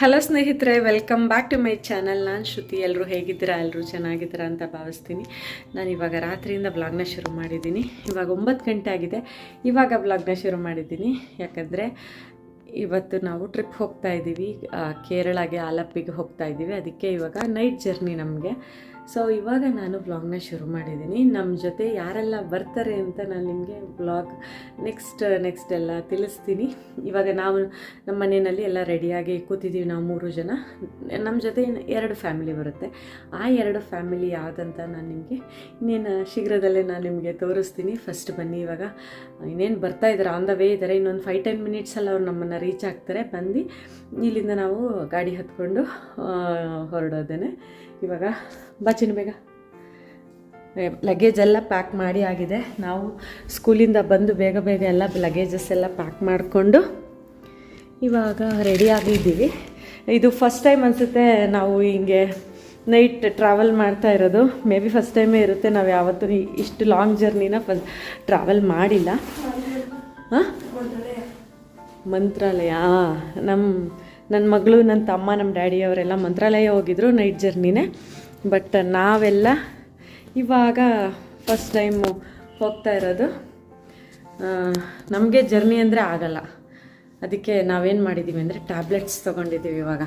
Hello ಸ್ನೇಹಿತರೆ welcome back to my channel ನಾನು ಶ್ರುತಿ. ಎಲ್ಲರೂ ಹೇಗಿದ್ದೀರಾ? ಎಲ್ಲರೂ ಚೆನ್ನಾಗಿದ್ದೀರಾ ಅಂತ ಭಾವಿಸ್ತೀನಿ. ನಾನು ಇವಾಗ ರಾತ್ರಿಯಿಂದ ಬ್ಲಾಗ್ನ ಶುರು ಮಾಡಿದ್ದೀನಿ. ಇವಾಗ ಒಂಬತ್ತು ಗಂಟೆ ಆಗಿದೆ. ಇವಾಗ ಬ್ಲಾಗ್ನ ಶುರು ಮಾಡಿದ್ದೀನಿ. ಯಾಕಂದರೆ ಇವತ್ತು ನಾವು ಟ್ರಿಪ್ ಹೋಗ್ತಾ ಇದ್ದೀವಿ ಕೇರಳಗೆ, ಆಲಪ್ಪಿಗೆ ಹೋಗ್ತಾ ಇದ್ದೀವಿ ಅದಕ್ಕೆ ಇವಾಗ ನೈಟ್ ಜರ್ನಿ ನಮಗೆ. ಸೊ ಇವಾಗ ನಾನು ವ್ಲಾಗ್ನ ಶುರು ಮಾಡಿದ್ದೀನಿ. ನಮ್ಮ ಜೊತೆ ಯಾರೆಲ್ಲ ಬರ್ತಾರೆ ಅಂತ ನಾನು ನಿಮಗೆ ವ್ಲಾಗ್ ನೆಕ್ಸ್ಟ್ ನೆಕ್ಸ್ಟ್ ಎಲ್ಲ ತಿಳಿಸ್ತೀನಿ. ಇವಾಗ ನಾವು ನಮ್ಮ ಮನೆಯಲ್ಲಿ ಎಲ್ಲ ರೆಡಿಯಾಗಿ ಕೂತಿದ್ದೀವಿ ನಾವು ಮೂರು ಜನ. ನಮ್ಮ ಜೊತೆ ಎರಡು ಫ್ಯಾಮಿಲಿ ಬರುತ್ತೆ. ಆ ಎರಡು ಫ್ಯಾಮಿಲಿ ಯಾವುದಂತ ನಾನು ನಿಮಗೆ ಇನ್ನೇನು ಶೀಘ್ರದಲ್ಲೇ ನಾನು ನಿಮಗೆ ತೋರಿಸ್ತೀನಿ. ಫಸ್ಟ್ ಬನ್ನಿ ಇವಾಗ. ಇನ್ನೇನು ಬರ್ತಾ ಇದ್ದಾರೆ ಆನ್ ದ ವೇ ಇದ್ದಾರೆ ಇನ್ನೊಂದು ಫೈವ್ ಟೆನ್ ಮಿನಿಟ್ಸಲ್ಲಿ ಅವ್ರು ನಮ್ಮನ್ನು ರೀಚ್ ಆಗ್ತಾರೆ. ಬಂದು ಇಲ್ಲಿಂದ ನಾವು ಗಾಡಿ ಹತ್ಕೊಂಡು ಹೊರಡೋದೇನೆ. ಇವಾಗ ಬಚ್ಚಿನ ಬೇಗ. ಲಗೇಜ್ ಎಲ್ಲ ಪ್ಯಾಕ್ ಮಾಡಿ ಆಗಿದೆ. ನಾವು ಸ್ಕೂಲಿಂದ ಬಂದು ಬೇಗ ಬೇಗ ಎಲ್ಲ ಲಗೇಜಸ್ ಎಲ್ಲ ಪ್ಯಾಕ್ ಮಾಡಿಕೊಂಡು ಇವಾಗ ರೆಡಿ ಆಗಿದ್ದೀವಿ. ಇದು ಫಸ್ಟ್ ಟೈಮ್ ಅನಿಸುತ್ತೆ ನಾವು ಹಿಂಗೆ ನೈಟ್ ಟ್ರಾವೆಲ್ ಮಾಡ್ತಾ ಇರೋದು. ಮೇ ಬಿ ಫಸ್ಟ್ ಟೈಮೇ ಇರುತ್ತೆ. ನಾವು ಯಾವತ್ತೂ ಇಷ್ಟು ಲಾಂಗ್ ಜರ್ನಿನ ಫಸ್ ಟ್ರಾವೆಲ್ ಮಾಡಿಲ್ಲ. ಹಾಂ? ಮಂತ್ರಾಲಯ. ನಮ್ಮ ನನ್ನ ಮಗಳು ನನ್ನ ತಮ್ಮ ನಮ್ಮ ಡ್ಯಾಡಿ ಅವರೆಲ್ಲ ಮಂತ್ರಾಲಯ ಹೋಗಿದ್ರು ನೈಟ್ ಜರ್ನಿನೇ. ಬಟ್ ನಾವೆಲ್ಲ ಇವಾಗ ಫಸ್ಟ್ ಟೈಮು ಹೋಗ್ತಾ ಇರೋದು. ನಮಗೆ ಜರ್ನಿ ಅಂದರೆ ಆಗಲ್ಲ. ಅದಕ್ಕೆ ನಾವೇನು ಮಾಡಿದ್ದೀವಿ ಅಂದರೆ ಟ್ಯಾಬ್ಲೆಟ್ಸ್ ತೊಗೊಂಡಿದ್ದೀವಿ ಇವಾಗ.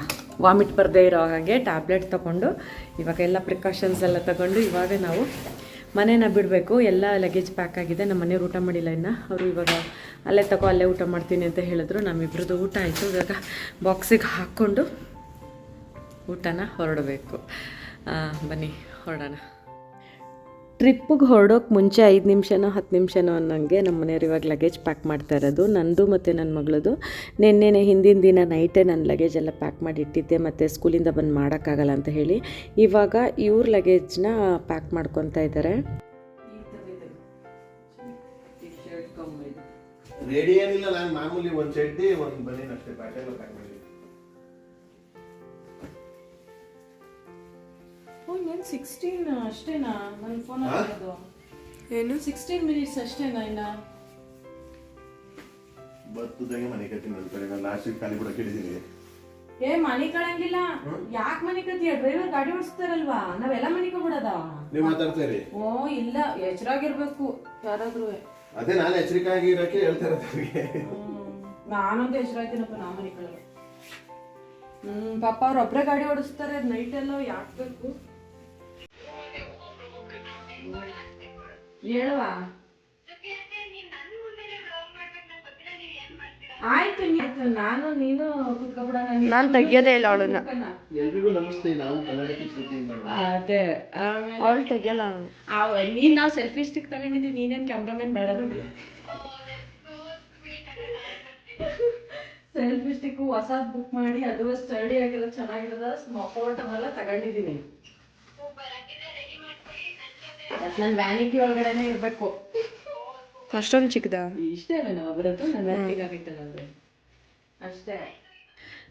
ವಾಮಿಟ್ ಬರದೇ ಇರೋ ಹಾಗೆ ಟ್ಯಾಬ್ಲೆಟ್ ತೊಗೊಂಡು, ಇವಾಗ ಎಲ್ಲ ಪ್ರಿಕಾಷನ್ಸ್ ಎಲ್ಲ ತೊಗೊಂಡು ಇವಾಗ ನಾವು ಮನೇನ ಬಿಡಬೇಕು, ಎಲ್ಲ ಲಗೇಜ್ ಪ್ಯಾಕ್ ಆಗಿದೆ, ನಮ್ಮ ಮನೆಯವ್ರು ಊಟ ಮಾಡಿಲ್ಲ ಇನ್ನು. ಅವರು ಇವಾಗ ಅಲ್ಲೇ ತಗೋ ಅಲ್ಲೇ ಊಟ ಮಾಡ್ತೀನಿ ಅಂತ ಹೇಳಿದ್ರು. ನಮ್ಮಿಬ್ರದ್ದು ಊಟ ಆಯಿತು. ಇವಾಗ ಬಾಕ್ಸಿಗೆ ಹಾಕ್ಕೊಂಡು ಊಟನ ಹೊರಡಬೇಕು. ಬನ್ನಿ, ಹೊರಡೋಣ. ಟ್ರಿಪ್ಪಿಗೆ ಹೊರಡೋಕೆ ಮುಂಚೆ ಐದು ನಿಮಿಷನೋ, ಹತ್ತು ನಿಮಿಷನೋ ಅನ್ನೋಂಗೆ ನಮ್ಮ ಮನೆಯವ್ರು ಇವಾಗ ಲಗೇಜ್ ಪ್ಯಾಕ್ ಮಾಡ್ತಾ ಇರೋದು. ನಂದು ಮತ್ತು ನನ್ನ ಮಗಳದು. ನಿನ್ನೆನೆ ಹಿಂದಿನ ದಿನ ನೈಟೇ ನನ್ನ ಲಗೇಜ್ ಎಲ್ಲ ಪ್ಯಾಕ್ ಮಾಡಿ ಇಟ್ಟಿದ್ದೆ, ಮತ್ತು ಸ್ಕೂಲಿಂದ ಬಂದು ಮಾಡೋಕ್ಕಾಗಲ್ಲ ಅಂತ ಹೇಳಿ. ಇವಾಗ ಇವ್ರ ಲಗೇಜ್ನ ಪ್ಯಾಕ್ ಮಾಡ್ಕೊತಾ ಇದ್ದಾರೆ ರೆಡಿ ಏನಿಲ್ಲ, ನಾನು ಮಾಮೂಲಿ ಒಂದು ಚಡ್ಡಿ, ಒಂದು ಬನೀನ್ ಅಷ್ಟೇ ಪ್ಯಾಟರ್ನ್ ಪ್ಯಾಕ್ ಮಾಡಿ. ಏನು ಸಿಕ್ಸ್ಟೀನ್ ಅಷ್ಟೇನಾ? ನನ್ನ ಫೋನ್ ಅದು ಏನು? ಸಿಕ್ಸ್ಟೀನ್ ಮಿನಿಟ್ಸ್ ಅಷ್ಟೇನಾ ಇನ್ನ? ಬರ್ತದಾಗೆ ಮನೆ ಕಟ್ಟಿ ನನ್ನ ಕಡೆ ನಾನು ಲಾಸ್ಟ್ ಖಾಲಿ ಕೂಡ ಕೇಳಿದ್ದೀನಿ. ಏ ಮನೆ ಕಳಂಗಿಲ್ಲ. ಯಾಕೆ ಮನೆ ಕತ್ತೀಯ ಡ್ರೈವರ್ ಗಾಡಿ ಓಡಿಸ್ತಾರಲ್ವಾ? ನಾವೆಲ್ಲ ಮನೆ ಬಿಡದ ನೀವು ಮಾತಾಡ್ತಾ ಇರಿ. ಓ ಇಲ್ಲ ಎಚ್ಚರಾಗಿರ್ಬೇಕು ಯಾರಾದ್ರೂ. ಅದೇ ನಾನು ಎಚ್ಚರಿಕೆ ಆಗಿ ಇರಕ್ಕೆ ಹೇಳ್ತಾ ಇರೋದು ಅವ್ರಿಗೆ. ನಾನಂತೂ ಎಚ್ಚರಾಯ್ತೀನಪ್ಪ ನಾ ಮನೆ ಕಳಗ ಹ್ಮ್ ಪಾಪ ಅವ್ರ ಒಬ್ರೇ ಗಾಡಿ ಓಡಿಸ್ತಾರೆ ನೈಟ್ ಎಲ್ಲ ಯಾಕೆ ಬೇಕು? ಹೇಳುವಾ? ಆಯ್ತು ನೀನು ನಾನು ನೀನು ಕುತ್ಕೊಬಿಡ ನಾನು ತೆಗಿಯೋದೇ ಇಲ್ಲ ಅವಳನ್ನ. ಎಲ್ರಿಗೂ ನಮಸ್ತೆ ನಾವು ಕನ್ನಡ ಶ್ರುತಿಯಿಂದ ಅದೇ ಅವಳು ತೆಗಿಯಲ್ಲ ನೀನು ನಾವು ಸೆಲ್ಫಿ ಸ್ಟಿಕ್ ತಗೊಂಡಿದ್ದೀವಿ ನೀನೇನು ಕ್ಯಾಮ್ರಾಮನ್ ಬೇಡ ಸೆಲ್ಫಿ ಸ್ಟಿಕ್ ಹೊಸದ್ ಬುಕ್ ಮಾಡಿ ಅದು ಸ್ಟಡಿ ಆಗಿರೋದು ಚೆನ್ನಾಗಿರೋದ ಫೋಟೋ ಎಲ್ಲ ತಗೊಂಡಿದ್ದೀನಿ. ನನ್ನ ವ್ಯಾನಿಟಿ ಒಳಗಡೆನೆ ಇರಬೇಕು. ಅಷ್ಟೊಂದು ಚಿಕ್ಕದ? ಇಷ್ಟೇ ಬರೋದು ನನ್ನ ಅಷ್ಟೇ.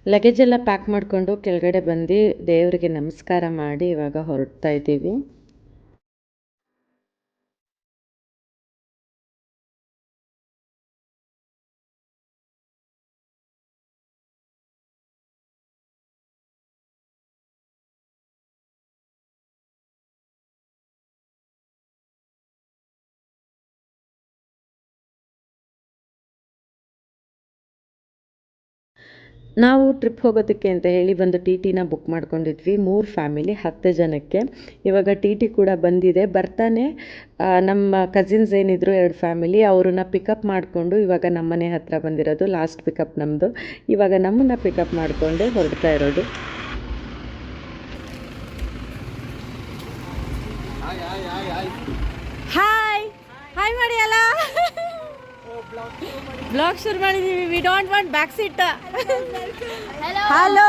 ಲಗೇಜ್ ಎಲ್ಲ ಪ್ಯಾಕ್ ಮಾಡಿಕೊಂಡು ಕೆಳಗಡೆ ಬಂದು ದೇವರಿಗೆ ನಮಸ್ಕಾರ ಮಾಡಿ ಇವಾಗ ಹೊರಡ್ತಾ ಇದ್ದೀವಿ. ನಾವು ಟ್ರಿಪ್ ಹೋಗೋದಕ್ಕೆ ಅಂತ ಹೇಳಿ ಒಂದು ಟಿ ಟಿನ ಬುಕ್ ಮಾಡ್ಕೊಂಡಿದ್ವಿ. ಮೂರು ಫ್ಯಾಮಿಲಿ ಹತ್ತು ಜನಕ್ಕೆ. ಇವಾಗ ಟಿ ಟಿ ಕೂಡ ಬಂದಿದೆ. ಬರ್ತಾನೆ ನಮ್ಮ ಕಸಿನ್ಸ್ ಏನಿದ್ರು ಎರಡು ಫ್ಯಾಮಿಲಿ ಅವ್ರನ್ನ ಪಿಕಪ್ ಮಾಡಿಕೊಂಡು ಇವಾಗ ನಮ್ಮನೆ ಹತ್ರ ಬಂದಿರೋದು ಲಾಸ್ಟ್ ಪಿಕಪ್ ನಮ್ಮದು ಇವಾಗ ನಮ್ಮನ್ನ ಪಿಕಪ್ ಮಾಡಿಕೊಂಡೇ ಹೊರಡ್ತಾ ಇರೋದು. ಹಾಯ್ ಹಾಯ್ ಮಾಡಿ ಅಲ್ಲ ಬ್ಲಾಗ್ ಶುರು ಮಾಡಿದೀವಿ. We don't want back seat hello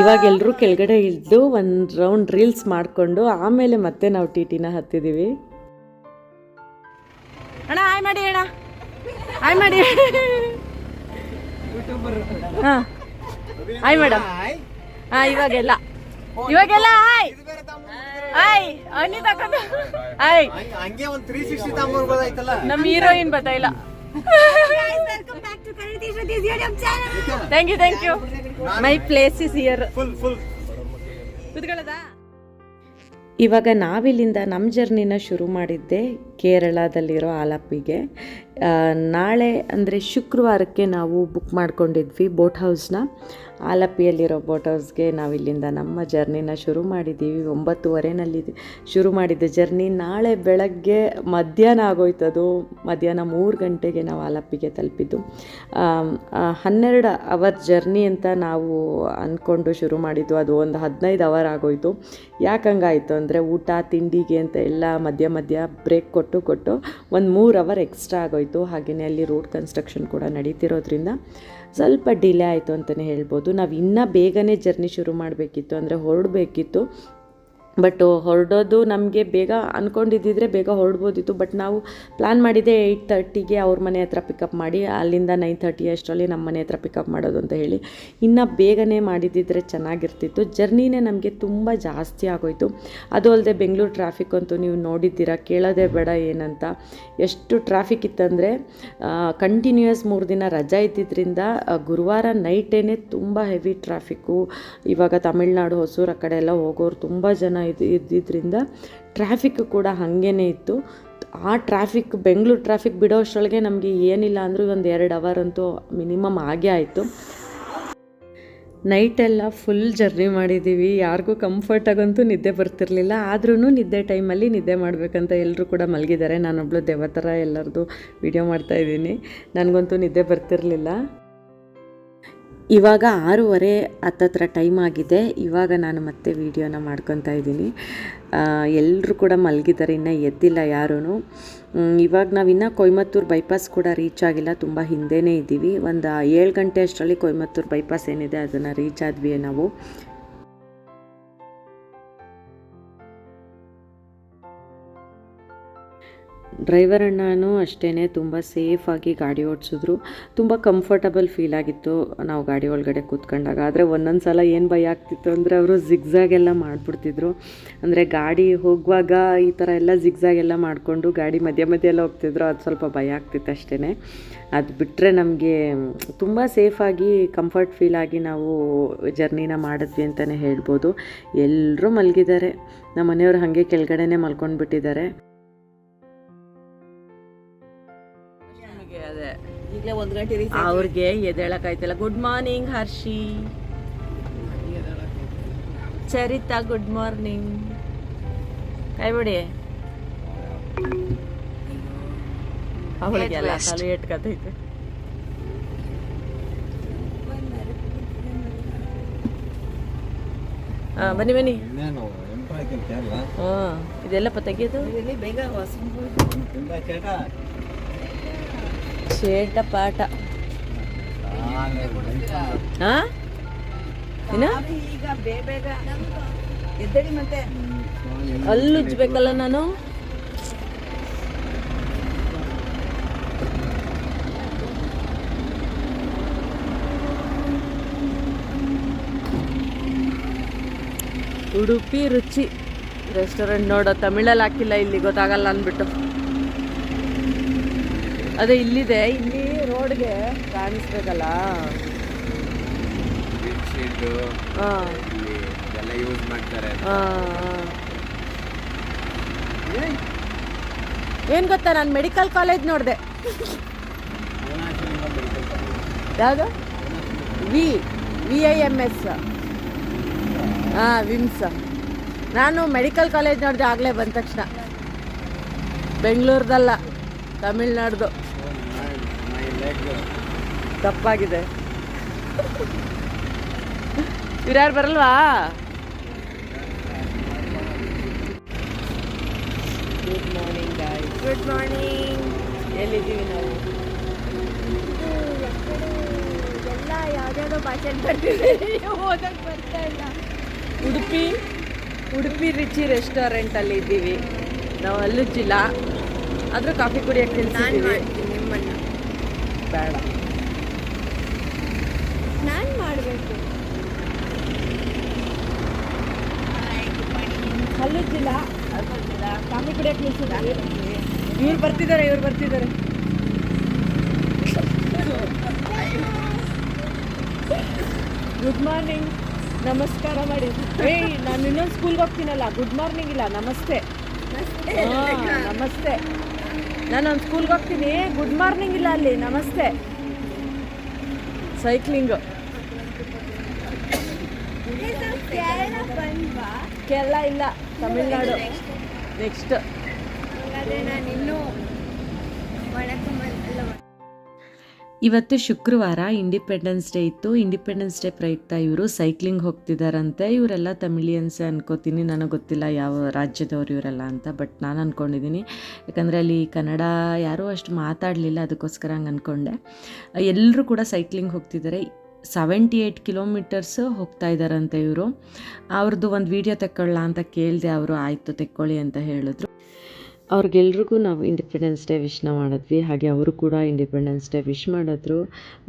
ಇವಾಗ ಎಲ್ಲರೂ ಕೆಳಗಡೆ ಇದ್ದು ಒಂದು ರೌಂಡ್ ರೀಲ್ಸ್ ಮಾಡಿಕೊಂಡು ಆಮೇಲೆ ಮತ್ತೆ ನಾವು ಟಿ ಟಿನ ಹತ್ತಿದ್ದೀವಿ ಅಣ್ಣ ಆಯ್ ಮಾಡಿ ಅಣ್ಣ. ಆಯ್ ಮಾಡಿ. ಹಾಂ. ಆಯ್ ಮೇಡಮ್ ಹಾಂ ಇವಾಗೆಲ್ಲ. ಇವಾಗೆಲ್ಲ ಆಯ್ ಆಯ್ ಅನ್ನಿ ತಕೊಂಡು ತಗೊಂಡ್ಬೋದಾಯ್ತಲ್ಲ ನಮ್ಮ heroine ಬತ್ತಾಯಿಲ್ಲ thank you thank you my place is here full full ಕುತ್ಕೊಳ್ಳೋದಾ? ಇವಾಗ ನಾವಿಲ್ಲಿಂದ ನಮ್ಮ ಜರ್ನಿನ ಶುರು ಮಾಡಿದ್ದೆ. ಕೇರಳದಲ್ಲಿರೋ ಆಲಪ್ಪಿಗೆ. ನಾಳೆ ಅಂದರೆ ಶುಕ್ರವಾರಕ್ಕೆ ನಾವು ಬುಕ್ ಮಾಡ್ಕೊಂಡಿದ್ವಿ ಬೋಟ್ ಹೌಸ್ನ ಆಲಪ್ಪಿಯಲ್ಲಿರೋ ಬೋಟ್ ಹೌಸ್ಗೆ ನಾವಿಲ್ಲಿಂದ ನಮ್ಮ ಜರ್ನಿನ ಶುರು ಮಾಡಿದ್ದೀವಿ ಒಂಬತ್ತುವರೆನಲ್ಲಿ ಶುರು ಮಾಡಿದ್ದ ಜರ್ನಿ ನಾಳೆ ಬೆಳಗ್ಗೆ ಮಧ್ಯಾಹ್ನ ಆಗೋಯ್ತದು. ಮಧ್ಯಾಹ್ನ ಮೂರು ಗಂಟೆಗೆ ನಾವು ಆಲಪ್ಪಿಗೆ ತಲುಪಿದ್ದು. ಹನ್ನೆರಡು ಅವರ್ ಜರ್ನಿ ಅಂತ ನಾವು ಅಂದ್ಕೊಂಡು ಶುರು ಮಾಡಿದ್ದು. ಅದು ಒಂದು ಹದಿನೈದು ಅವರ್ ಆಗೋಯ್ತು. ಯಾಕಂಗಾಯಿತು ಅಂದರೆ ಊಟ, ತಿಂಡಿಗೆ ಅಂತ ಎಲ್ಲ ಮಧ್ಯ ಮಧ್ಯ ಬ್ರೇಕ್ ಕೊಟ್ಟು ಕೊಟ್ಟು ಕೊಟ್ಟು ಒಂದು ಮೂರು ಅವರ್ ಎಕ್ಸ್ಟ್ರಾ ಆಗೋಯ್ತು. ಹಾಗೆಯೇ ಅಲ್ಲಿ ರೋಡ್ ಕನ್ಸ್ಟ್ರಕ್ಷನ್ ಕೂಡ ನಡೀತಿರೋದ್ರಿಂದ ಸ್ವಲ್ಪ ಡಿಲೇ ಆಯಿತು ಅಂತಲೇ ಹೇಳ್ಬೋದು. ನಾವು ಇನ್ನೂ ಬೇಗನೆ ಜರ್ನಿ ಶುರು ಮಾಡಬೇಕಿತ್ತು ಅಂದರೆ ಹೊರಡಬೇಕಿತ್ತು. ಬಟ್ ಹೊರಡೋದು ನಮಗೆ ಬೇಗ ಅಂದ್ಕೊಂಡಿದ್ದಿದ್ರೆ ಬೇಗ ಹೊರಡ್ಬೋದಿತ್ತು. ಬಟ್ ನಾವು ಪ್ಲ್ಯಾನ್ ಮಾಡಿದ್ದೆ ಏಯ್ಟ್ ತರ್ಟಿಗೆ ಅವ್ರ ಮನೆ ಹತ್ರ ಪಿಕಪ್ ಮಾಡಿ, ಅಲ್ಲಿಂದ ನೈನ್ ತರ್ಟಿ ಅಷ್ಟರಲ್ಲಿ ನಮ್ಮ ಮನೆ ಹತ್ರ ಪಿಕಪ್ ಮಾಡೋದು ಅಂತ ಹೇಳಿ. ಇನ್ನು ಬೇಗನೆ ಮಾಡಿದ್ದಿದ್ರೆ ಚೆನ್ನಾಗಿರ್ತಿತ್ತು. ಜರ್ನಿನೇ ನಮಗೆ ತುಂಬ ಜಾಸ್ತಿ ಆಗೋಯ್ತು. ಅದು ಅಲ್ಲದೆ ಬೆಂಗಳೂರು ಟ್ರಾಫಿಕ್ ಅಂತೂ ನೀವು ನೋಡಿದ್ದೀರಾ, ಕೇಳೋದೇ ಬೇಡ ಏನಂತ. ಎಷ್ಟು ಟ್ರಾಫಿಕ್ ಇತ್ತಂದರೆ ಕಂಟಿನ್ಯೂಯಸ್ ಮೂರು ದಿನ ರಜಾ ಇದ್ದಿದ್ದರಿಂದ ಗುರುವಾರ ನೈಟೇನೆ ತುಂಬ ಹೆವಿ ಟ್ರಾಫಿಕ್ಕು ಇವಾಗ ತಮಿಳ್ನಾಡು, ಹೊಸೂರು ಆ ಕಡೆ ಎಲ್ಲ ಹೋಗೋರು ತುಂಬ ಜನ ಇದು ಇದ್ದಿದ್ದರಿಂದ ಟ್ರಾಫಿಕ್ ಕೂಡ ಹಾಗೇ ಇತ್ತು. ಆ ಟ್ರಾಫಿಕ್ ಬೆಂಗಳೂರು ಟ್ರಾಫಿಕ್ ಬಿಡೋ ಅಷ್ಟರೊಳಗೆ ನಮಗೆ ಏನಿಲ್ಲ ಅಂದರೂ ಒಂದು ಎರಡು ಅವರ್ ಅಂತೂ ಮಿನಿಮಮ್ ಆಗೇ ಆಯಿತು. ನೈಟೆಲ್ಲ ಫುಲ್ ಜರ್ನಿ ಮಾಡಿದ್ದೀವಿ ಯಾರಿಗೂ ಕಂಫರ್ಟಾಗಂತೂ ನಿದ್ದೆ ಬರ್ತಿರ್ಲಿಲ್ಲ. ಆದ್ರೂ ನಿದ್ದೆ ಟೈಮಲ್ಲಿ ನಿದ್ದೆ ಮಾಡಬೇಕಂತ ಎಲ್ಲರೂ ಕೂಡ ಮಲಗಿದ್ದಾರೆ. ನಾನೊಬ್ಳು ದೇವತರ ಎಲ್ಲರದು ವಿಡಿಯೋ ಮಾಡ್ತಾಯಿದ್ದೀನಿ ನನಗಂತೂ ನಿದ್ದೆ ಬರ್ತಿರಲಿಲ್ಲ. ಇವಾಗ ಆರೂವರೆ ಹತ್ತತ್ರ ಟೈಮ್ ಆಗಿದೆ. ಇವಾಗ ನಾನು ಮತ್ತೆ ವೀಡಿಯೋನ ಮಾಡ್ಕೊತಾ ಇದ್ದೀನಿ. ಎಲ್ಲರೂ ಕೂಡ ಮಲಗಿದ್ದಾರೆ, ಇನ್ನೂ ಎದ್ದಿಲ್ಲ ಯಾರೂ ಇವಾಗ ನಾವು ಇನ್ನೂ ಕೊಯಮತ್ತೂರು ಬೈಪಾಸ್ ಕೂಡ ರೀಚ್ ಆಗಿಲ್ಲ, ತುಂಬ ಹಿಂದೆನೇ ಇದ್ದೀವಿ ಒಂದು ಏಳು ಗಂಟೆ ಅಷ್ಟರಲ್ಲಿ ಕೊಯಮತ್ತೂರು ಬೈಪಾಸ್ ಏನಿದೆ, ಅದನ್ನು ರೀಚ್ ಆದ್ವಿ ನಾವು. ಡ್ರೈವರ್ ಅಣ್ಣನೂ ಅಷ್ಟೇ ತುಂಬ ಸೇಫಾಗಿ ಗಾಡಿ ಓಡಿಸಿದ್ರು. ತುಂಬ ಕಂಫರ್ಟಬಲ್ ಫೀಲ್ ಆಗಿತ್ತು ನಾವು ಗಾಡಿ ಒಳಗಡೆ ಕೂತ್ಕೊಂಡಾಗ. ಆದರೆ ಒಂದೊಂದು ಸಲ ಏನು ಭಯ ಆಗ್ತಿತ್ತು ಅಂದರೆ ಅವರು ಜಿಗ್ಜಾಗೆಲ್ಲ ಮಾಡಿಬಿಡ್ತಿದ್ರು. ಅಂದರೆ ಗಾಡಿ ಹೋಗುವಾಗ ಈ ಥರ ಎಲ್ಲ ಜಿಗ್ಝಾಗ್ ಎಲ್ಲ ಮಾಡಿಕೊಂಡು ಗಾಡಿ ಮಧ್ಯ ಮಧ್ಯ ಎಲ್ಲ ಹೋಗ್ತಿದ್ರು. ಅದು ಸ್ವಲ್ಪ ಭಯ ಆಗ್ತಿತ್ತು ಅಷ್ಟೇ ಅದು ಬಿಟ್ಟರೆ ನಮಗೆ ತುಂಬ ಸೇಫಾಗಿ ಕಂಫರ್ಟ್ ಫೀಲ್ ಆಗಿ ನಾವು ಜರ್ನಿನ ಮಾಡಿದ್ವಿ ಅಂತಲೇ ಹೇಳ್ಬೋದು. ಎಲ್ಲರೂ ಮಲಗಿದ್ದಾರೆ. ನಮ್ಮ ಮನೆಯವ್ರು ಹಾಗೆ ಕೆಳಗಡೆನೇ ಮಲ್ಕೊಂಡು ಬಿಟ್ಟಿದ್ದಾರೆ ಅವ್ರಿಗೆ ಎದ್ದೇಳಕ್ಕಾಯ್ತಿಲ್ಲ. Good morning Harshi. Charita good morning ಕೈಬಿಡಿ. ಅವಳಿಗೆಲ್ಲ ತಲೆ ಇಟ್ಕತೈತೆ ಹಾ ಬನ್ನಿ ಬನ್ನಿ. ಹಾ ಇದೆಲ್ಲಪ್ಪ ತೆಗೆಯೋದು? ಚೇಟ ಪಾಠ. ಅಲ್ಲುಜ್ಬೇಕಲ್ಲ ನಾನು? ಉಡುಪಿ ರುಚಿ. ರೆಸ್ಟೋರೆಂಟ್ ನೋಡೋ ತಮಿಳಲ್ಲಿ ಹಾಕಿಲ್ಲ ಇಲ್ಲಿ ಗೊತ್ತಾಗಲ್ಲ ಅಂದ್ಬಿಟ್ಟು. ಅದೇ ಇಲ್ಲಿದೆ. ಇಲ್ಲಿ ರೋಡ್ಗೆ ಕಾಣಿಸ್ಬೇಕಲ್ಲ? ಯೂಸ್ ಮಾಡ್ತಾರೆ ಏನು ಗೊತ್ತಾ ನಾನು ಮೆಡಿಕಲ್ ಕಾಲೇಜ್ ನೋಡಿದೆ. ಯಾವುದು? V V I M S ಹಾಂ ವಿಮ್ಸ್. ನಾನು ಮೆಡಿಕಲ್ ಕಾಲೇಜ್ ನೋಡಿದೆ ಆಗಲೇ ಬಂದ ತಕ್ಷಣ. ಬೆಂಗಳೂರದಲ್ಲ ತಮಿಳ್ನಾಡ್ದು. ತಪ್ಪಾಗಿದೆ. ಇವ್ರ್ಯಾರು ಬರಲ್ವಾ? Good morning guy good morning ಎಲ್ಲಿದ್ದೀವಿ ನಾವು? ಎಲ್ಲ ಯಾವ್ದ್ಯಾವ್ದೋ ಭಾಷೆಲಿ ಬರ್ತಿದ್ದೀವಿ ಓದಕ್ ಬರ್ತಾ ಇಲ್ಲ. ಉಡುಪಿ ಉಡುಪಿ ರುಚಿ ರೆಸ್ಟೋರೆಂಟಲ್ಲಿ ಇದ್ದೀವಿ. ನಾವು ಅಲ್ಲುಜ್ಜಿಲ್ಲ ಆದರೂ ಕಾಫಿ ಕುಡಿಯಕ್ಕೆ ನಿಲ್ಸಿದ್ದೀವಿ. ಬೇಡ. ನಾನು ಮಾಡಬೇಕು. ಅಲ್ಲಿದ್ದಿಲ್ಲ ಕಾಮಿ ಕುಡಿಯಕ್ಕೆ ಇವ್ರು ಬರ್ತಿದ್ದಾರೆ ಇವ್ರು ಬರ್ತಿದ್ದಾರೆ. ಗುಡ್ ಮಾರ್ನಿಂಗ್ ನಮಸ್ಕಾರ ಮಾಡಿ. ಏಯ್ ನಾನು ಇನ್ನೊಂದು ಸ್ಕೂಲ್ಗೆ ಹೋಗ್ತೀನಲ್ಲ. ಗುಡ್ ಮಾರ್ನಿಂಗ್ ಇಲ್ಲ. ನಮಸ್ತೆ. ನಮಸ್ತೆ. ನಾನು ಒಂದು ಸ್ಕೂಲ್ಗೆ ಹೋಗ್ತೀನಿ. ಗುಡ್ ಮಾರ್ನಿಂಗ್ ಇಲ್ಲ ಅಲ್ಲಿ. ನಮಸ್ತೆ. ಸೈಕ್ಲಿಂಗು ಕೇರಳ ಇಲ್ಲ. ತಮಿಳ್ನಾಡು. ನೆಕ್ಸ್ಟ್ ನಾನು ಇನ್ನೂ ಇವತ್ತು ಶುಕ್ರವಾರ ಇಂಡಿಪೆಂಡೆನ್ಸ್ ಡೇ ಇತ್ತು. ಇಂಡಿಪೆಂಡೆನ್ಸ್ ಡೇ ಪ್ರಯುಕ್ತ ಇವರು ಸೈಕ್ಲಿಂಗ್ ಹೋಗ್ತಿದ್ದಾರಂತೆ ಇವರೆಲ್ಲ ತಮಿಳಿಯನ್ಸ್ ಅನ್ಕೋತೀನಿ. ನನಗೆ ಗೊತ್ತಿಲ್ಲ ಯಾವ ರಾಜ್ಯದವ್ರು ಇವರೆಲ್ಲ ಅಂತ ಬಟ್ ನಾನು ಅಂದ್ಕೊಂಡಿದ್ದೀನಿ ಯಾಕಂದರೆ ಅಲ್ಲಿ ಕನ್ನಡ ಯಾರೂ ಅಷ್ಟು ಮಾತಾಡಲಿಲ್ಲ, ಅದಕ್ಕೋಸ್ಕರ ಹಂಗೆ ಅಂದ್ಕೊಂಡೆ ಎಲ್ಲರೂ ಕೂಡ ಸೈಕ್ಲಿಂಗ್ ಹೋಗ್ತಿದ್ದಾರೆ ಸೆವೆಂಟಿ ಏಯ್ಟ್ ಕಿಲೋಮೀಟರ್ಸ್ ಹೋಗ್ತಾ ಇದ್ದಾರಂತೆ ಇವರು. ಅವ್ರದ್ದು ಒಂದು ವೀಡಿಯೋ ತೆಕ್ಕೊಳ್ಳ ಅಂತ ಕೇಳಿದೆ ಅವರು, ಆಯಿತು, ತೆಕ್ಕೊಳ್ಳಿ ಅಂತ ಹೇಳಿದ್ರು. ಅವ್ರಿಗೆಲ್ರಿಗೂ ನಾವು ಇಂಡಿಪೆಂಡೆನ್ಸ್ ಡೇ ವಿಶ್ನ ಮಾಡಿದ್ವಿ. ಹಾಗೆ ಅವರು ಕೂಡ ಇಂಡಿಪೆಂಡೆನ್ಸ್ ಡೇ ವಿಶ್ ಮಾಡಿದ್ರು.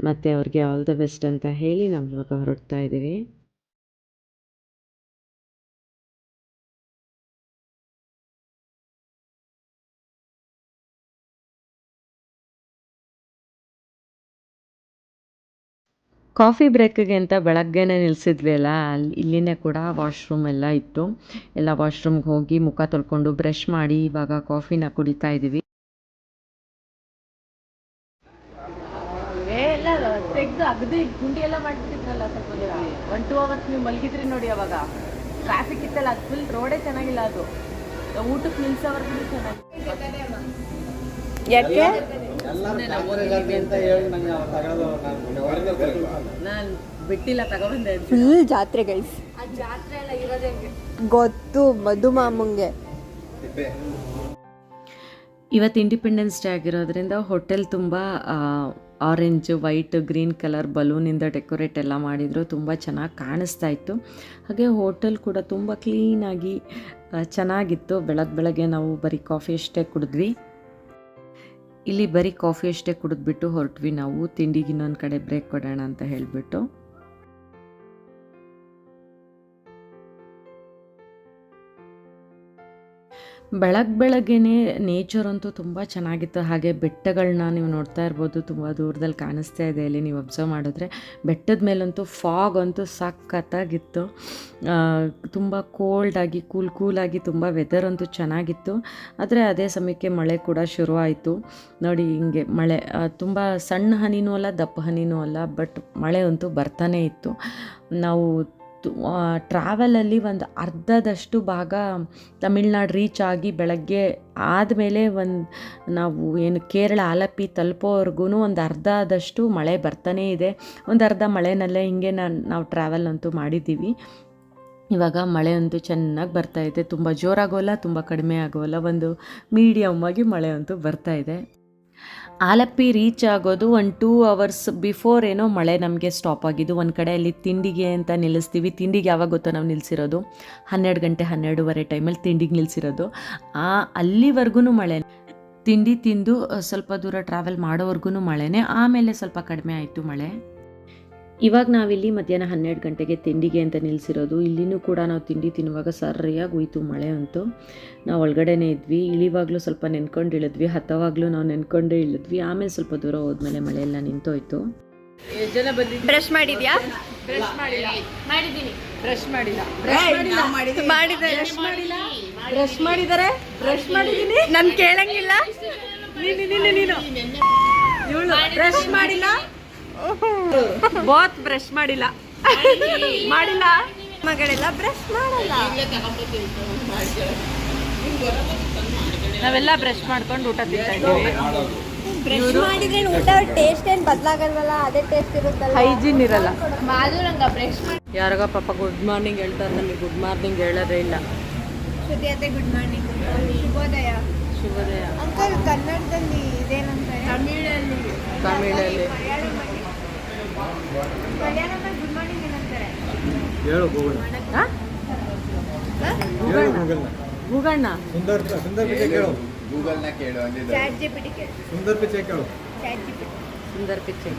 ಮತ್ತು ಅವ್ರಿಗೆ ಆಲ್ ದ ಬೆಸ್ಟ್ ಅಂತ ಹೇಳಿ ನಾವು ಇವಾಗ ಹೊರಡ್ತಾ ಇದ್ದೀವಿ. ಕಾಫಿ ಬ್ರೇಕಿಗೆ ಅಂತ ಬೆಳಗ್ಗೆನೇ ನಿಲ್ಲಿಸಿದ್ವಿ ಅಲ್ಲ ಅಲ್ಲಿ ಇಲ್ಲಿನೇ ಕೂಡ ವಾಶ್ರೂಮ್ ಎಲ್ಲ ಇತ್ತು. ಎಲ್ಲ ವಾಶ್ರೂಮ್ಗೆ ಹೋಗಿ ಮುಖ ತೊಳ್ಕೊಂಡು ಬ್ರಷ್ ಮಾಡಿ ಇವಾಗ ಕಾಫಿನ ಕುಡಿತಾ ಇದ್ದೀವಿ ಒನ್ ಟೂ ಅವರ್ಸ್ ನೀವು ಮಲಗಿದ್ರಿ ನೋಡಿ ಅವಾಗ. ಟ್ರಾಫಿಕ್ ಇತ್ತಲ್ಲ ಅದು ಫುಲ್ ರೋಡೇ ಚೆನ್ನಾಗಿಲ್ಲ ಅದು. ಊಟಕ್ಕೆ ನಿಲ್ಸೋವರೆಗೂ ಚೆನ್ನಾಗಿ ಯಾಕೆ? ನಾನು ಬಿಟ್ಟಿಲ್ಲ ತಗೊಬಂದೆ ಫುಲ್ ಜಾತ್ರೆ ಗೈಸ್ ಜಾತ್ರೆ ಎಲ್ಲ ಇರೋದೇ ಗೊತ್ತು ಮಧುಮಾಮಂಗೆ ಇವತ್ತು ಇಂಡಿಪೆಂಡೆನ್ಸ್ ಡೇ ಆಗಿರೋದ್ರಿಂದ ಹೋಟೆಲ್ ತುಂಬ ಆರೆಂಜ್ ವೈಟ್ ಗ್ರೀನ್ ಕಲರ್ ಬಲೂನಿಂದ ಡೆಕೋರೇಟ್ ಎಲ್ಲ ಮಾಡಿದರು. ತುಂಬ ಚೆನ್ನಾಗಿ ಕಾಣಿಸ್ತಾ ಇತ್ತು. ಹಾಗೆ ಹೋಟೆಲ್ ಕೂಡ ತುಂಬ ಕ್ಲೀನಾಗಿ ಚೆನ್ನಾಗಿತ್ತು. ಬೆಳಗ್ಗೆ ಬೆಳಗ್ಗೆ ನಾವು ಬರೀ ಕಾಫಿ ಅಷ್ಟೇ ಕುಡಿದ್ವಿ. ಇಲ್ಲಿ ಬರೀ ಕಾಫಿ ಅಷ್ಟೇ ಕುಡಿದ್ಬಿಟ್ಟು ಹೊರಟ್ವಿ ನಾವು. ತಿಂಡಿಗೆ ಇನ್ನೊಂದು ಕಡೆ ಬ್ರೇಕ್ ಕೊಡೋಣ ಅಂತ ಹೇಳಿಬಿಟ್ಟು. ಬೆಳಗ್ಗೆ ಬೆಳಗ್ಗೆನೇ ನೇಚರ್ ಅಂತೂ ತುಂಬ ಚೆನ್ನಾಗಿತ್ತು. ಹಾಗೆ ಬೆಟ್ಟಗಳನ್ನ ನೀವು ನೋಡ್ತಾ ಇರ್ಬೋದು, ತುಂಬ ದೂರದಲ್ಲಿ ಕಾಣಿಸ್ತಾ ಇದೆ ಇಲ್ಲಿ ನೀವು ಅಬ್ಸರ್ವ್ ಮಾಡಿದ್ರೆ. ಬೆಟ್ಟದ ಮೇಲಂತೂ ಫಾಗ್ ಅಂತೂ ಸಖತ್ತಾಗಿತ್ತು. ತುಂಬ ಕೋಲ್ಡಾಗಿ ಕೂಲ್ ಕೂಲಾಗಿ ತುಂಬ ವೆದರ್ ಅಂತೂ ಚೆನ್ನಾಗಿತ್ತು. ಆದರೆ ಅದೇ ಸಮಯಕ್ಕೆ ಮಳೆ ಕೂಡ ಶುರುವಾಯಿತು. ನೋಡಿ ಹಿಂಗೆ ಮಳೆ ತುಂಬ ಸಣ್ಣ ಹನಿನೂ ಅಲ್ಲ, ದಪ್ಪ ಹನಿನೂ ಅಲ್ಲ ಬಟ್ ಮಳೆ ಅಂತೂ ಬರ್ತಾನೆ ಇತ್ತು. ನಾವು ಟ್ರಾವೆಲಲ್ಲಿ ಒಂದು ಅರ್ಧದಷ್ಟು ಭಾಗ ತಮಿಳ್ನಾಡು ರೀಚ್ ಆಗಿ ಬೆಳಗ್ಗೆ ಆದಮೇಲೆ ಒಂದು ನಾವು ಏನು ಕೇರಳ, ಆಲಪ್ಪಿ ತಲುಪೋವರೆಗೂ ಒಂದು ಅರ್ಧದಷ್ಟು ಮಳೆ ಬರ್ತಾನೇ ಇದೆ. ಒಂದು ಅರ್ಧ ಮಳೆನಲ್ಲೇ ಹಿಂಗೆ ನಾನು ನಾವು ಟ್ರಾವೆಲ್ ಅಂತೂ ಮಾಡಿದ್ದೀವಿ. ಇವಾಗ ಮಳೆ ಅಂತೂ ಚೆನ್ನಾಗಿ ಬರ್ತಾ ಇದೆ. ತುಂಬ ಜೋರಾಗೋಲ್ಲ, ತುಂಬ ಕಡಿಮೆ ಆಗೋಲ್ಲ. ಒಂದು ಮೀಡಿಯಮ್ ಆಗಿ ಮಳೆ ಅಂತೂ ಬರ್ತಾ ಇದೆ. ಆಲಪ್ಪಿ ರೀಚ್ ಆಗೋದು ಒಂದು ಟೂ ಅವರ್ಸ್ ಬಿಫೋರ್ ಏನೋ ಮಳೆ ನಮಗೆ ಸ್ಟಾಪ್ ಆಗಿದ್ದು. ಒಂದು ಕಡೆ ಅಲ್ಲಿ ತಿಂಡಿಗೆ ಅಂತ ನಿಲ್ಲಿಸ್ತೀವಿ. ತಿಂಡಿಗೆ ಯಾವಾಗ ಗೊತ್ತೋ ನಾವು ನಿಲ್ಲಿಸಿರೋದು ಹನ್ನೆರಡು ಗಂಟೆ ಹನ್ನೆರಡೂವರೆ ಟೈಮಲ್ಲಿ ತಿಂಡಿಗೆ ನಿಲ್ಲಿಸಿರೋದು ಆ ಅಲ್ಲಿವರೆಗೂ ಮಳೆ ತಿಂಡಿ ತಿಂದು ಸ್ವಲ್ಪ ದೂರ ಟ್ರಾವೆಲ್ ಮಾಡೋವರೆಗೂ ಮಳೆನೇ. ಆಮೇಲೆ ಸ್ವಲ್ಪ ಕಡಿಮೆ ಆಯಿತು ಮಳೆ. ಇವಾಗ ನಾವಿಲ್ಲಿ ಮಧ್ಯಾಹ್ನ ಹನ್ನೆರಡು ಗಂಟೆಗೆ ತಿಂಡಿಗೆ ಅಂತ ನಿಲ್ಲಿಸಿರೋದು ಇಲ್ಲಿನೂ ಕೂಡ ನಾವು ತಿಂಡಿ ತಿನ್ನುವಾಗ ಸರಿಯಾಗಿ ಹೋಯ್ತು ಮಳೆ ಅಂತೂ. ನಾವು ಒಳಗಡೆನೇ ಇದ್ವಿ. ಇಳಿವಾಗಲೂ ಸ್ವಲ್ಪ ನೆನ್ಕೊಂಡು ಇಳಿದ್ವಿ. ಹತ್ತವಾಗಲೂ ನಾವು ನೆನ್ಕೊಂಡೇ ಇಳಿದ್ವಿ. ಆಮೇಲೆ ಸ್ವಲ್ಪ ದೂರ ಹೋದ್ಮೇಲೆ ಮಳೆ ಎಲ್ಲ ನಿಂತೋಯ್ತು. ಬ್ರಷ್ ಮಾಡಿದ್ಯಾ? ಬ್ರಷ್ ಮಾಡಿಲ್ಲ. ಮಾಡಿದ್ದೀನಿ. ಬ್ರಷ್ ಮಾಡಿಲ್ಲ. ಮಾಡಿದ್ದಾರೆ ಬ್ರಷ್ ಮಾಡಿದ್ದಾರೆ ಬ್ರಷ್ ಮಾಡಿದ್ದೀನಿ. ನಾನು ಕೇಳಂಗಿಲ್ಲ. ನೀನು ನೀನು ನೀನು. ಬ್ರಷ್ ಮಾಡಿಲ್ಲ. ಬೋತ್ ಬ್ರಷ್ ಮಾಡಿಲ್ಲ. ಮಾಡಿಲ್ಲ. ಮಗಳೆಲ್ಲ ಬ್ರಷ್ ಮಾಡಲ್ಲ. ನಾವೆಲ್ಲ ಬ್ರಷ್ ಮಾಡ್ಕೊಂಡು ಊಟ ತಿಂತಾ ಇದ್ದೀವಿ. ಬ್ರಷ್ ಮಾಡಿದ್ರೆ ಊಟ ಟೇಸ್ಟ್ ಏನ್ ಬದಲಾಗಲ್ವಲ್ಲ? ಅದೇ ಟೇಸ್ಟ್ ಇರುತ್ತಲ್ಲ ಹೈಜೀನ್ ಇರಲ್ಲ. ಮಾಧುರಂಗ ಬ್ರಷ್ ಮಾಡಿ ಯಾರಿಗೋ ಪಾಪ ಗುಡ್ ಮಾರ್ನಿಂಗ್ ಹೇಳ್ತಾರೆ ನಮಗೆ ಗುಡ್ ಮಾರ್ನಿಂಗ್ ಹೇಳೋದೇ ಇಲ್ಲ. ಶ್ರುತಿ ಅತ್ತೆ ಗುಡ್ ಮಾರ್ನಿಂಗ್ ಶುಭೋದಯ. ಶುಭೋದಯ. ಅಂಕಲ್ ಕನ್ನಡದಲ್ಲಿ ಇದೇನಂತಾರೆ? ತಮಿಳಲ್ಲಿ. ತಮಿಳಲ್ಲಿ ಮಲಯಾಳಮಲ್ಲಿ ಗುಡ್ ಮಾರ್ನಿಂಗ್ ಏನಂತಾರೆ ಹೇಳು ಗೂಗಲ್ ಗೂಗಣ್ಣ ಸುಂದರ್ ಸುಂದರ್ ಪಿಚೆ ಕೇಳು. ಗೂಗಲ್ನ ಕೇಳು ಸುಂದರ್ ಪಿಚೆ ಕೇಳು. ಸುಂದರ್ ಪಿಚ್ಚೆ.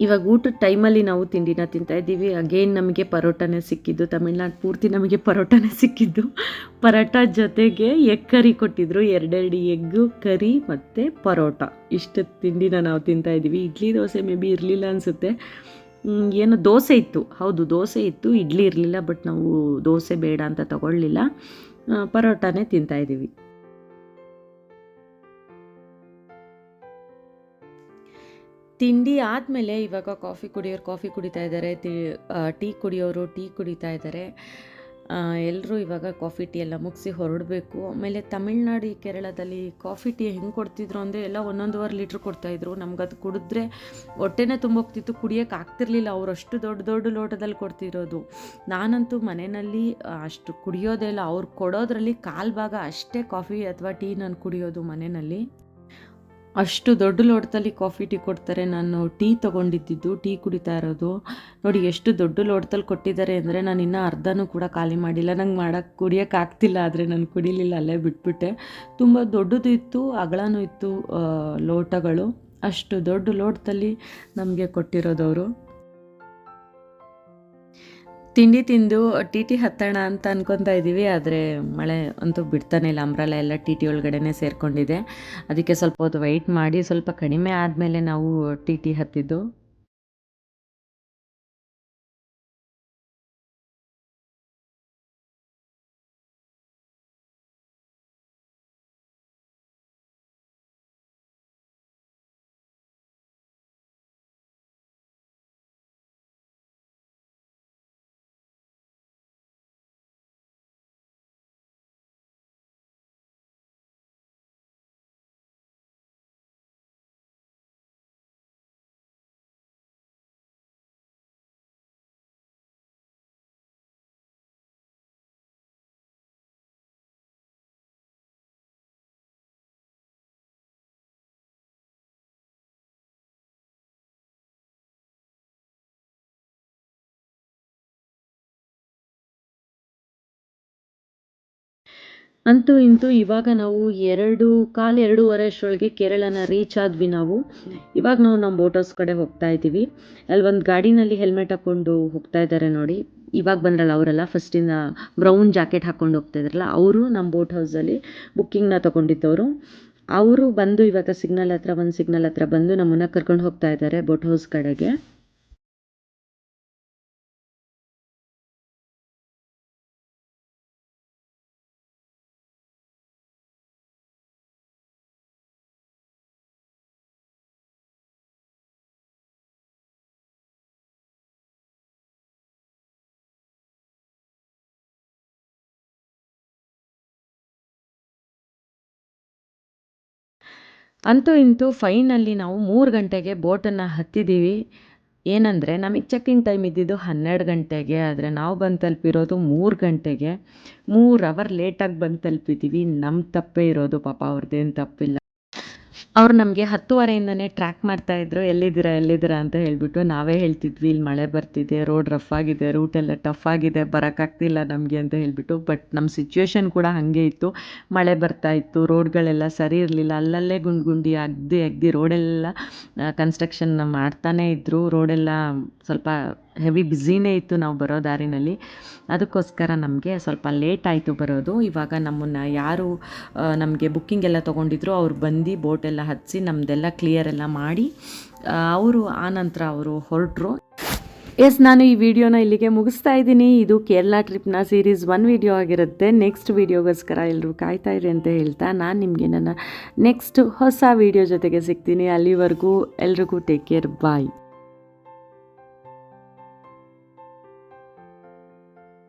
ಇವಾಗ ಊಟದ ಟೈಮಲ್ಲಿ ನಾವು ತಿಂಡಿನ ತಿಂತಾ ಇದ್ದೀವಿ. ಅಗೇನ್ ನಮಗೆ ಪರೋಟನೇ ಸಿಕ್ಕಿದ್ದು. ತಮಿಳ್ನಾಡು ಪೂರ್ತಿ ನಮಗೆ ಪರೋಟನೇ ಸಿಕ್ಕಿದ್ದು. ಪರೋಟ ಜೊತೆಗೆ ಎಗ್ ಕರಿ ಕೊಟ್ಟಿದ್ರು. ಎರಡೆರಡು ಎಗ್ಗು ಕರಿ ಮತ್ತು ಪರೋಟ. ಇಷ್ಟು ತಿಂಡಿನ ನಾವು ತಿಂತಾ ಇದ್ದೀವಿ. ಇಡ್ಲಿ ದೋಸೆ ಮೇ ಬಿ ಇರಲಿಲ್ಲ ಅನಿಸುತ್ತೆ. ಏನು ದೋಸೆ ಇತ್ತು. ಹೌದು, ದೋಸೆ ಇತ್ತು. ಇಡ್ಲಿ ಇರಲಿಲ್ಲ ಬಟ್ ನಾವು ದೋಸೆ ಬೇಡ ಅಂತ ತಗೊಳ್ಳಿಲ್ಲ. ಪರೋಟಾನೇ ತಿಂತಾ ಇದ್ದೀವಿ. ತಿಂಡಿ ಆದಮೇಲೆ ಇವಾಗ ಕಾಫಿ ಕುಡಿಯೋರು ಕಾಫಿ ಕುಡಿತಾ ಇದ್ದಾರೆ ಟೀ ಕುಡಿಯೋರು ಟೀ ಕುಡಿತಾ ಇದ್ದಾರೆ. ಎಲ್ಲರೂ ಇವಾಗ ಕಾಫಿ ಟೀ ಎಲ್ಲ ಮುಗಿಸಿ ಹೊರಡಬೇಕು. ಆಮೇಲೆ ತಮಿಳ್ನಾಡು ಕೇರಳದಲ್ಲಿ ಕಾಫಿ ಟೀ ಹೆಂಗೆ ಕೊಡ್ತಿದ್ರು ಅಂದರೆ ಎಲ್ಲ ಒಂದೊಂದುವರೆ ಲೀಟ್ರ್ ಕೊಡ್ತಾಯಿದ್ರು ನಮ್ಗೆ ಅದು ಕುಡಿದ್ರೆ ಹೊಟ್ಟೆನೇ ತುಂಬೋಗ್ತಿತ್ತು, ಕುಡಿಯೋಕೆ ಆಗ್ತಿರ್ಲಿಲ್ಲ. ಅವ್ರು ಅಷ್ಟು ದೊಡ್ಡ ದೊಡ್ಡ ಲೋಟದಲ್ಲಿ ಕೊಡ್ತಿರೋದು. ನಾನಂತೂ ಮನೆಯಲ್ಲಿ ಅಷ್ಟು ಕುಡಿಯೋದೇ ಇಲ್ಲ. ಅವ್ರು ಕೊಡೋದ್ರಲ್ಲಿ ಕಾಲು ಭಾಗ ಅಷ್ಟೇ ಕಾಫಿ ಅಥವಾ ಟೀ ನಾನು ಕುಡಿಯೋದು ಮನೆಯಲ್ಲಿ ಅಷ್ಟು ದೊಡ್ಡ ಲೋಟದಲ್ಲಿ ಕಾಫಿ ಟೀ ಕೊಡ್ತಾರೆ. ನಾನು ಟೀ ತೊಗೊಂಡಿದ್ದಿದ್ದು, ಟೀ ಕುಡಿತಾ ಇರೋದು. ನೋಡಿ, ಎಷ್ಟು ದೊಡ್ಡ ಲೋಟದಲ್ಲಿ ಕೊಟ್ಟಿದ್ದಾರೆ ಅಂದರೆ ನಾನು ಇನ್ನೂ ಅರ್ಧನೂ ಕೂಡ ಖಾಲಿ ಮಾಡಿಲ್ಲ. ನಂಗೆ ಮಾಡೋಕ್ಕೆ ಕುಡಿಯೋಕ್ಕಾಗ್ತಿಲ್ಲ ಆದರೆ ನಾನು ಕುಡಿಲಿಲ್ಲ, ಅಲ್ಲೇ ಬಿಟ್ಬಿಟ್ಟೆ. ತುಂಬ ದೊಡ್ಡದು ಇತ್ತು ಅಗಳನೂ ಇತ್ತು ಲೋಟಗಳು. ಅಷ್ಟು ದೊಡ್ಡ ಲೋಟದಲ್ಲಿ ನಮಗೆ ಕೊಟ್ಟಿರೋದವರು. ತಿಂಡಿ ತಿಂದು ಟಿ ಟಿ ಹತ್ತೋಣ ಅಂತ ಅನ್ಕೊತಾ ಇದ್ದೀವಿ ಆದರೆ ಮಳೆ ಅಂತೂ ಬಿಡ್ತಾನೆ ಇಲ್ಲ. ಅಂಬ್ರಲ್ಲ ಎಲ್ಲ ಟಿ ಟಿ ಒಳಗಡೆ ಸೇರಿಕೊಂಡಿದೆ. ಅದಕ್ಕೆ ಸ್ವಲ್ಪ ಹೊತ್ತು ವೆಯ್ಟ್ ಮಾಡಿ, ಸ್ವಲ್ಪ ಕಡಿಮೆ ಆದಮೇಲೆ ನಾವು ಟಿ ಟಿ ಹತ್ತಿದ್ದು. ಅಂತೂ ಇಂತೂ ಇವಾಗ ನಾವು ಎರಡು, ಕಾಲು ಎರಡೂವರೆ ಅಷ್ಟರೊಳಗೆ ಕೇರಳನ ರೀಚ್ ಆದ್ವಿ ನಾವು. ಇವಾಗ ನಾವು ನಮ್ಮ ಬೋಟ್ ಹೌಸ್ ಕಡೆ ಹೋಗ್ತಾ ಇದ್ದೀವಿ. ಅಲ್ಲಿ ಒಂದು ಗಾಡಿನಲ್ಲಿ ಹೆಲ್ಮೆಟ್ ಹಾಕ್ಕೊಂಡು ಹೋಗ್ತಾ ಇದ್ದಾರೆ ನೋಡಿ. ಇವಾಗ ಬಂದ್ರಲ್ಲ ಅವರೆಲ್ಲ ಫಸ್ಟಿಂದ ಬ್ರೌನ್ ಜಾಕೆಟ್ ಹಾಕ್ಕೊಂಡು ಹೋಗ್ತಾ ಇದ್ರಲ್ಲ, ಅವರು ನಮ್ಮ ಬೋಟ್ ಹೌಸಲ್ಲಿ ಬುಕ್ಕಿಂಗ್ನ ತೊಗೊಂಡಿದ್ದವರು. ಅವರು ಬಂದು ಇವಾಗ ಸಿಗ್ನಲ್ ಹತ್ರ, ಒಂದು ಸಿಗ್ನಲ್ ಹತ್ರ ಬಂದು ನಮ್ಮನ್ನ ಕರ್ಕೊಂಡು ಹೋಗ್ತಾ ಇದ್ದಾರೆ ಬೋಟ್ ಹೌಸ್ ಕಡೆಗೆ. ಅಂತೂ ಇಂತೂ ಫೈನಲ್ಲಿ ನಾವು ಮೂರು ಗಂಟೆಗೆ ಬೋಟನ್ನು ಹತ್ತಿದ್ದೀವಿ. ಏನಂದರೆ ನಮಗೆ ಚೆಕ್ಕಿಂಗ್ ಟೈಮ್ ಇದ್ದಿದ್ದು ಹನ್ನೆರಡು ಗಂಟೆಗೆ, ಆದರೆ ನಾವು ಬಂದು ತಲುಪಿರೋದು ಮೂರು ಗಂಟೆಗೆ. ಮೂರು ಅವರ್ ಲೇಟಾಗಿ ಬಂದು ತಲುಪಿದ್ದೀವಿ. ನಮ್ಮ ತಪ್ಪೇ ಇರೋದು ಪಾಪ, ಅವ್ರದ್ದೇನು ತಪ್ಪಿಲ್ಲ. ಅವ್ರು ನಮಗೆ ಹತ್ತುವರೆಯಿಂದನೇ ಟ್ರ್ಯಾಕ್ ಮಾಡ್ತಾಯಿದ್ರು ಎಲ್ಲಿದ್ದೀರಾ ಎಲ್ಲಿದ್ದೀರಾ ಅಂತ ಹೇಳಿಬಿಟ್ಟು ನಾವೇ ಹೇಳ್ತಿದ್ವಿ, ಇಲ್ಲಿ ಮಳೆ ಬರ್ತಿದೆ ರೋಡ್ ರಫ್ ಆಗಿದೆ ರೂಟೆಲ್ಲ ಟಫ್ ಆಗಿದೆ ಬರೋಕ್ಕಾಗ್ತಿಲ್ಲ ನಮಗೆ ಅಂತ ಹೇಳಿಬಿಟ್ಟು ಬಟ್ ನಮ್ಮ ಸಿಚುವೇಶನ್ ಕೂಡ ಹಾಗೆ ಇತ್ತು. ಮಳೆ ಬರ್ತಾ ಇತ್ತು ರೋಡ್ಗಳೆಲ್ಲ ಸರಿ ಇರಲಿಲ್ಲ, ಅಲ್ಲಲ್ಲೇ ಗುಂಡು ಗುಂಡಿ ಅಗ್ದಿ ಅಗ್ದಿ ರೋಡೆಲ್ಲ ಕನ್ಸ್ಟ್ರಕ್ಷನ್ ಮಾಡ್ತಾನೇ ಇದ್ದರು ರೋಡೆಲ್ಲ ಸ್ವಲ್ಪ ಹೆವಿ ಬ್ಯುಸಿನೇ ಇತ್ತು ನಾವು ಬರೋ ದಾರಿನಲ್ಲಿ. ಅದಕ್ಕೋಸ್ಕರ ನಮಗೆ ಸ್ವಲ್ಪ ಲೇಟ್ ಆಯಿತು ಬರೋದು. ಇವಾಗ ನಮ್ಮನ್ನು ಯಾರು ನಮಗೆ ಬುಕ್ಕಿಂಗ್ ಎಲ್ಲ ತೊಗೊಂಡಿದ್ರು ಅವ್ರು ಬಂದು ಬೋಟೆಲ್ಲ ಹಚ್ಚಿ ನಮ್ಮದೆಲ್ಲ ಕ್ಲಿಯರ್ ಎಲ್ಲ ಮಾಡಿ ಅವರು ಆನಂತರ ಅವರು ಹೊರಟರು. ಎಸ್ ನಾನು ಈ ವಿಡಿಯೋನ ಇಲ್ಲಿಗೆ ಮುಗಿಸ್ತಾ ಇದ್ದೀನಿ. ಇದು ಕೇರಳ ಟ್ರಿಪ್ನ ಸೀರೀಸ್ ಒನ್ ವಿಡಿಯೋ ಆಗಿರುತ್ತೆ. ನೆಕ್ಸ್ಟ್ ವಿಡಿಯೋಗೋಸ್ಕರ ಎಲ್ಲರೂ ಕಾಯ್ತಾ ಇರಿ ಅಂತ ಹೇಳ್ತಾ ನಾನು ನಿಮಗೆ ನನ್ನ ನೆಕ್ಸ್ಟ್ ಹೊಸ ವಿಡಿಯೋ ಜೊತೆಗೆ ಸಿಗ್ತೀನಿ. ಅಲ್ಲಿವರೆಗೂ ಎಲ್ರಿಗೂ ಟೇಕ್ ಕೇರ್ ಬಾಯ್